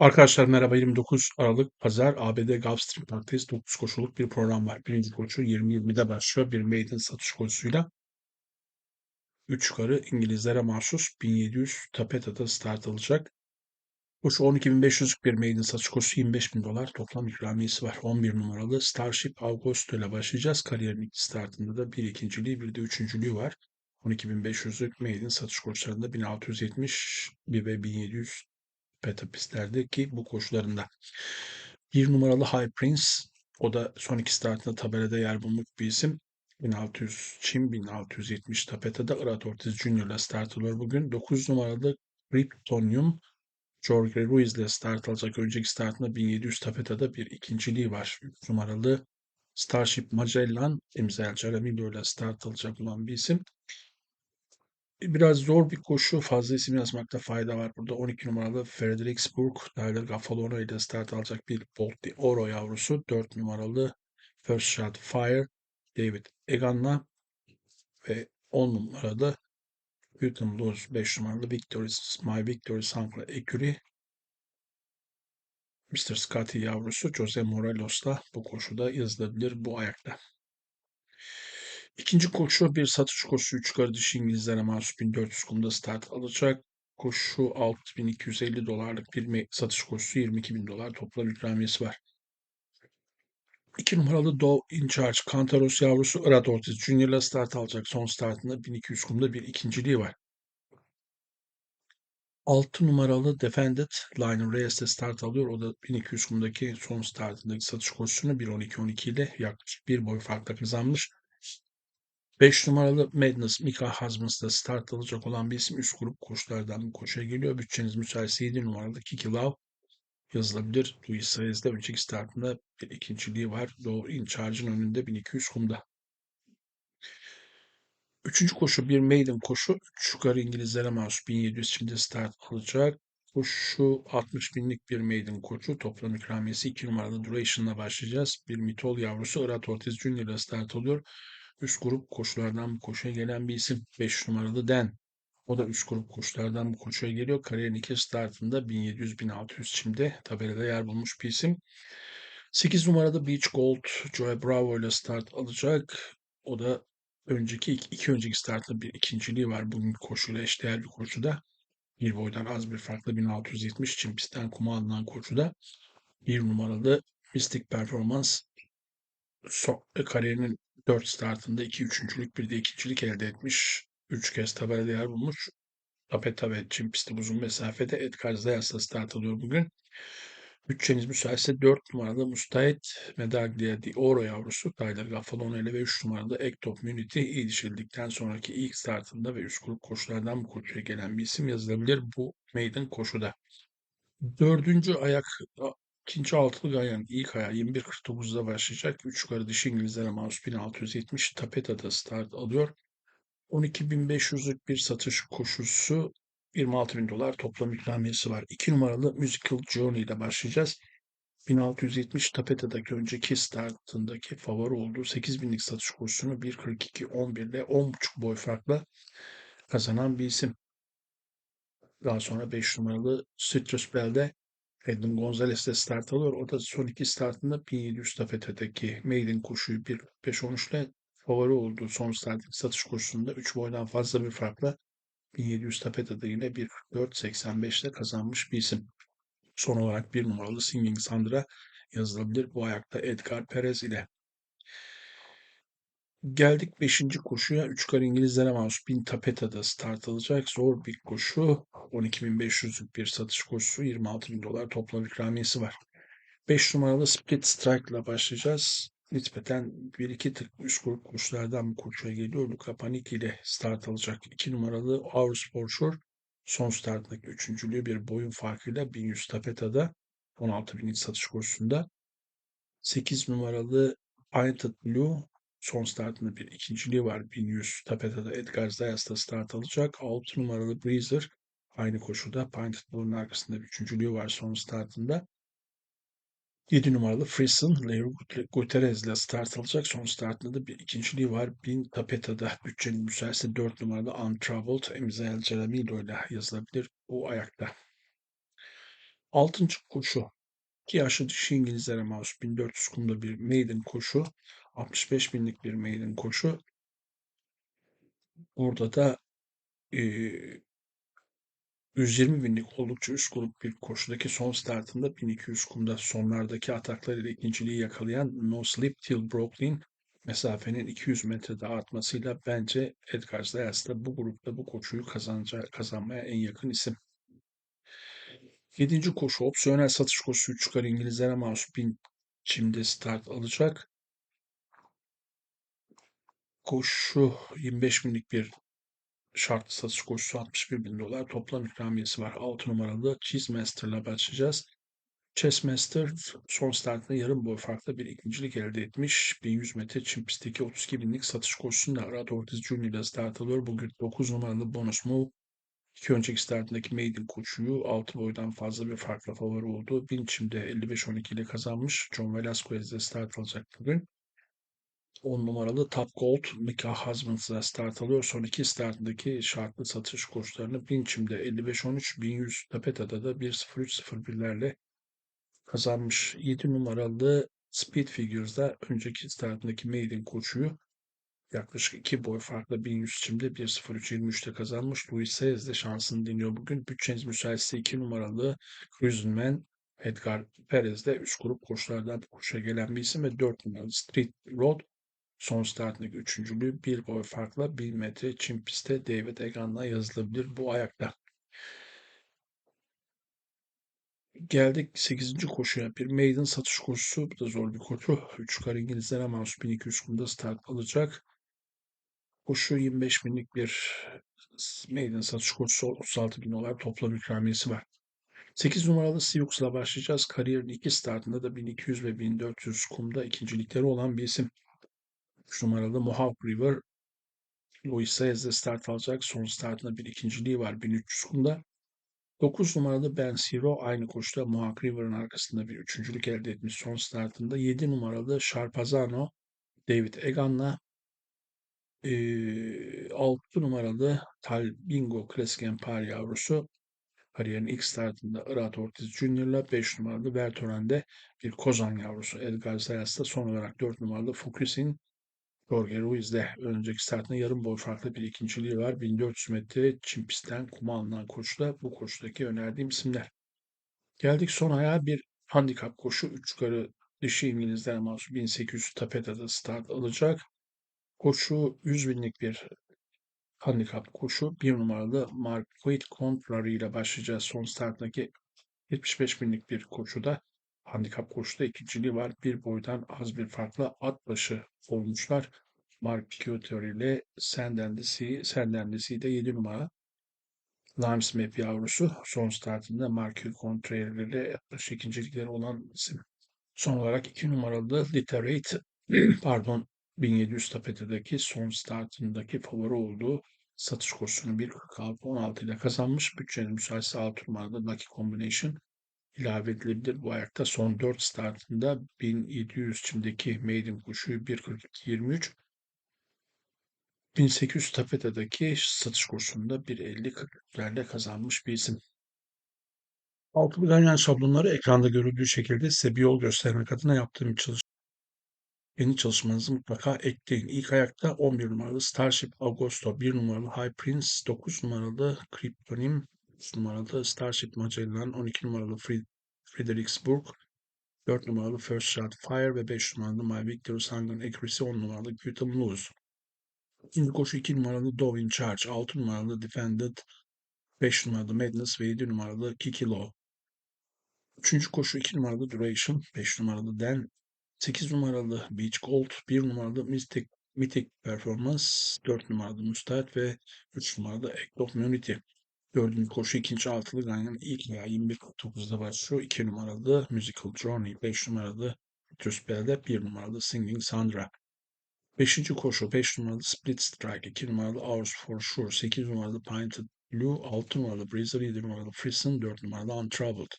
Arkadaşlar merhaba 29 Aralık Pazar ABD Gulfstream Park'tayız. 9 koşuluk bir program var. Birinci koşu 20.20'de başlıyor. Bir maiden satış koşusuyla. 3 yukarı İngilizlere mahsus 1700 Tapeta'da start alacak. Koşu 12.500'lük bir maiden satış koşusu 25.000 dolar toplam ikramiyesi var. 11 numaralı Starship Augusto ile başlayacağız. Kariyerin ilk startında da bir ikinciliği bir de üçüncülüğü var. 12.500'lük maiden satış koşularında 1670 ve 1700 beta pistlerdeki bu koşularında. Bir numaralı High Prince o da son iki startında tabelada yer bulmuş bir isim. 1600 Çin 1670 tapetede Irat Ortiz Junior ile start alıyor bugün. 9 numaralı Kryptonium Jorge Ruiz ile start alacak. Önceki startında 1700 tapetada bir ikinciliği var. 3 numaralı Starship Magellan imzalı Jaramillo ile start alacak olan bir isim. Biraz zor bir koşu. Fazla isim yazmakta fayda var. Burada 12 numaralı Fredericksburg, Tyler Gaffalone ile start alacak bir Bolt Oro yavrusu. 4 numaralı First Shot Fire, David Egan'la ve 10 numaralı Hütten Blues 5 numaralı Victory, My Victory Sankla Eküri Mr. Scotty yavrusu Jose Morelos'la bu koşuda yazılabilir bu ayakta. İkinci koşu bir satış koşusu 3 yukarı dişi İngilizlere mahsus 1400 kumda start alacak. Koşu 6250 dolarlık bir satış koşusu 22 bin dolar toplam ikramiyesi var. 2 numaralı Dove In Charge Kantaros yavrusu Irat Ortiz Junior ile start alacak. Son startında 1200 kumda bir ikinciliği var. 6 numaralı Defended Lionel Reyes start alıyor. O da 1200 kumdaki son startındaki satış koşusunu 1.12-12 ile yaklaşık bir boy farkla kazanmış. 5 numaralı Madness Mika Hazmas'da start alacak olan bir isim üst grup koşulardan bir koşuya geliyor. Bütçeniz müsaitse 7 numaralı Kiki Love yazılabilir. Luis Saez'de önceki startında bir ikinciliği var. Doğu in charge'ın önünde 1200 kumda. Üçüncü koşu bir maiden koşu. Üç yukarı İngilizlere mahsus 1700 şimdi start alacak. Koşu 60 binlik bir maiden koşu. Toplam ikramiyesi 2 numaralı duration'la başlayacağız. Bir mitol yavrusu Irat Ortiz Junior ile start oluyor. Üst grup koşulardan bu koşuya gelen bir isim. 5 numaralı Den. O da üst grup koşulardan bu koşuya geliyor. Kariyerin iki startında 1700-1600 çimde tabelada yer bulmuş bir isim. 8 numaralı Beach Gold Joy Bravo ile start alacak. O da önceki iki, iki önceki startında bir ikinciliği var. Bugün koşuyla eşdeğer bir koşuda. Bir boydan az bir farklı 1670 için pistten kuma alınan koşuda. Bir numaralı Mystic Performance so, kariyerinin 4 startında 2 üçüncülük bir de ikincilik elde etmiş. 3 kez tabelada yer bulmuş. Tapeta ve çim pisti uzun mesafede Edgar Zayas'la start alıyor bugün. Bütçeniz müsaitse 4 numaralı Mustahit Medaglia di Oro yavrusu Tyler Gaffalone ile ve 3 numaralı Ektop Munity iyi sonraki ilk startında ve üst grup koşulardan bu koşuya gelen bir isim yazılabilir bu maiden koşuda. Dördüncü ayak İkinci altılı ayağın ilk ayağı 21.49'da başlayacak. 3 yukarı dişi İngilizlere mahsus 1670 Tapeta'da start alıyor. 12.500'lük bir satış koşusu 26.000 dolar toplam ikramiyesi var. 2 numaralı Musical Journey ile başlayacağız. 1670 Tapeta'daki önceki startındaki favori olduğu 8000'lik satış kursunu 1.42-11 ile 10.5 boy farkla kazanan bir isim. Daha sonra 5 numaralı Citrus Bell'de Edwin Gonzalez de start alıyor. O da son iki startında 1700 stafetedeki maiden koşuyu 1.5-13 ile favori olduğu son starting satış koşusunda 3 boydan fazla bir farkla 1700 tapetede yine 1.4.85 ile kazanmış bir isim. Son olarak bir numaralı Singing Sandra yazılabilir bu ayakta Edgar Perez ile. Geldik 5. koşuya. 3 kar İngilizlere mahsus 1000 tapeta'da start alacak. Zor bir koşu. 12.500'lük bir satış koşusu. 26.000 dolar toplam ikramiyesi var. 5 numaralı Split Strike ile başlayacağız. Nispeten 1-2 tık üst grup koşulardan bir koşuya geliyor. Luka Panik ile start alacak. 2 numaralı Our Sport Shore son startındaki üçüncülüğü bir boyun farkıyla 1100 tapeta'da 16.000 satış koşusunda. 8 numaralı Painted Blue son startında bir ikinciliği var. 1100 Tapeta'da Edgar Zayas'ta start alacak. 6 numaralı Breezer aynı koşuda Painted Blue'nun arkasında bir üçüncülüğü var son startında. 7 numaralı Frison, Leo Guterres ile start alacak. Son startında da bir ikinciliği var. 1000 Tapeta'da bütçenin müsaitse 4 numaralı Untroubled Emzael Ceramilo ile yazılabilir bu ayakta. Altıncı koşu. 2 yaşlı dişi İngilizlere mahsus 1400 kumda bir maiden koşu. 65 binlik bir maiden koşu. Burada da e, 120 binlik oldukça üst grup bir koşudaki son startında 1200 kumda sonlardaki ataklarıyla ikinciliği yakalayan No Sleep Till Brooklyn mesafenin 200 metrede artmasıyla bence Edgar Zayas da bu grupta bu koşuyu kazanacağı, kazanmaya en yakın isim. Yedinci koşu opsiyonel satış koşusu çıkar İngilizlere mahsus bin çimde start alacak. Koşu 25 binlik bir şartlı satış koşusu 61 bin dolar. Toplam ikramiyesi var. 6 numaralı Cheesemaster'la başlayacağız. Chessmaster son startında yarım boy farklı bir ikincilik elde etmiş. 1100 metre çim pistteki 32 binlik satış koşusunda Arad Ortiz Jr. ile start alıyor. Bugün 9 numaralı bonus move. İki önceki startındaki Maiden koşuyu 6 boydan fazla bir farkla favori oldu. 1000 çimde 55-12 ile kazanmış. John Velasquez de start alacak bugün. 10 numaralı Top Gold Mika Husbands'la start alıyor. Son iki startındaki şartlı satış koşularını 1000 çimde 55-13, 1100 Tapeta'da da 1.03.01'lerle kazanmış. 7 numaralı Speed Figures'da önceki startındaki Maiden koşuyu yaklaşık 2 boy farklı 1100 çimde 1.03.23'te kazanmış. Luis Saez de şansını deniyor bugün. Bütçeniz müsaitse 2 numaralı Cruising Man Edgar Perez de üst grup koşulardan koşuya gelen bir isim ve 4 numaralı Street Road son startındaki üçüncülüğü bir boy farkla 1 metre çim pistte David Egan'la yazılabilir bu ayakta. Geldik 8. koşuya. Bir maiden satış koşusu. Bu da zor bir koşu. 3 kar İngilizlere mahsus 1200 kumda start alacak. Koşu 25 binlik bir maiden satış koşusu 36 bin dolar toplam ikramiyesi var. 8 numaralı Siux'la başlayacağız. Kariyerin iki startında da 1200 ve 1400 kumda ikincilikleri olan bir isim. 3 numaralı Mohawk River Luis Saez'de start alacak. Son startında bir ikinciliği var 1300 kumda. 9 numaralı Ben Siro aynı koşuda Mohawk River'ın arkasında bir üçüncülük elde etmiş son startında. 7 numaralı Sharpazano David Egan'la e, 6 numaralı Talbingo Klasik Empire yavrusu kariyerin ilk startında Irat Ortiz Jr.'la 5 numaralı Vertoren'de bir Kozan yavrusu Edgar Zayas'ta son olarak 4 numaralı Fukusin Jorge Ruiz'de önceki startında yarım boy farklı bir ikinciliği var. 1400 metre çim pistten kuma alınan koşuda bu koşudaki önerdiğim isimler. Geldik son ayağa bir handikap koşu. 3 yukarı dişi İngilizler mahsus 1800 tapeta'da start alacak. Koşu 100 binlik bir handikap koşu. Bir numaralı Marquette Contrary ile başlayacağız. Son starttaki 75 binlik bir koşuda handikap koşuda ikinciliği var. Bir boydan az bir farkla at başı olmuşlar. Mark Piotr ile Sendendisi, Sendendisi de 7 numara. Limes Map yavrusu son startında Mark Contrary ile yaklaşık ikincilikleri olan isim. Son olarak 2 numaralı Literate pardon 1700 tapetedeki son startındaki favori olduğu satış koşusunu 1.46-16 ile kazanmış. Bütçenin müsaitse 6 numaralı Lucky Combination ilave edilebilir. Bu ayakta son 4 startında 1700 çimdeki maiden koşuyu 1.42-23 1800 tapetedeki satış kursunda 1.50-40'lerle kazanmış bir isim. Altı bilanyen şablonları ekranda görüldüğü şekilde size bir yol göstermek adına yaptığım çalış yeni çalışmanızı mutlaka ekleyin. İlk ayakta 11 numaralı Starship Augusto, 1 numaralı High Prince, 9 numaralı Kryptonim, 3 numaralı Starship Magellan, 12 numaralı Fredericksburg, 4 numaralı First Shot Fire ve 5 numaralı My Victor's Hunger Accuracy, 10 numaralı Gütem Lose. İkinci koşu 2 numaralı Dove in Charge, 6 numaralı Defended, 5 numaralı Madness ve 7 numaralı Kiki Low. Üçüncü koşu 2 numaralı Duration, 5 numaralı Den, 8 numaralı Beach Gold, 1 numaralı Mystic, Mythic Performance, 4 numaralı Mustard ve 3 numaralı Act of Unity. Dördüncü koşu ikinci altılı Ganyan ilk veya 21.49'da başlıyor. 2 numaralı Musical Journey, 5 numaralı Trüspel'de 1 numaralı Singing Sandra. Beşinci koşu 5 numaralı Split Strike, 2 numaralı Hours for Sure, 8 numaralı Painted Blue, 6 numaralı Breezer, 7 numaralı Frison, 4 numaralı Untroubled.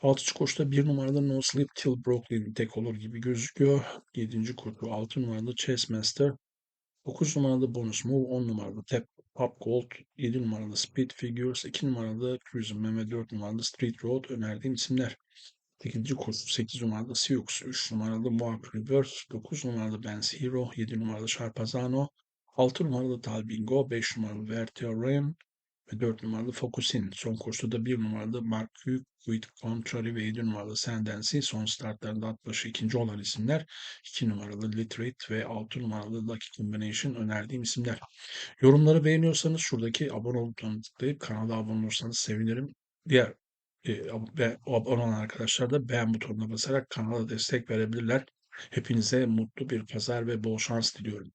Altıncı koşuda 1 numaralı No Sleep Till Brooklyn tek olur gibi gözüküyor. Yedinci koşu 6 numaralı Chessmaster, 9 numaralı Bonus Move, 10 numaralı Tap Pop Gold, 7 numaralı Speed Figures, 2 numaralı Cruising ve 4 numaralı Street Road önerdiğim isimler. 8. koşu 8 numaralı Sioux, 3 numaralı Moab Reverse, 9 numaralı Benz Hero, 7 numaralı Sharpazano, 6 numaralı Talbingo, 5 numaralı Verteorean ve 4 numaralı Focusin. Son koşuda 1 numaralı Mark Hugh, With Contrary ve 7 numaralı Sandensi. Son startlarında at başı ikinci olan isimler. 2 numaralı Literate ve 6 numaralı Lucky Combination önerdiğim isimler. Yorumları beğeniyorsanız şuradaki abone ol butonuna tıklayıp kanala abone olursanız sevinirim. Diğer e, ve abone olan arkadaşlar da beğen butonuna basarak kanala destek verebilirler. Hepinize mutlu bir pazar ve bol şans diliyorum.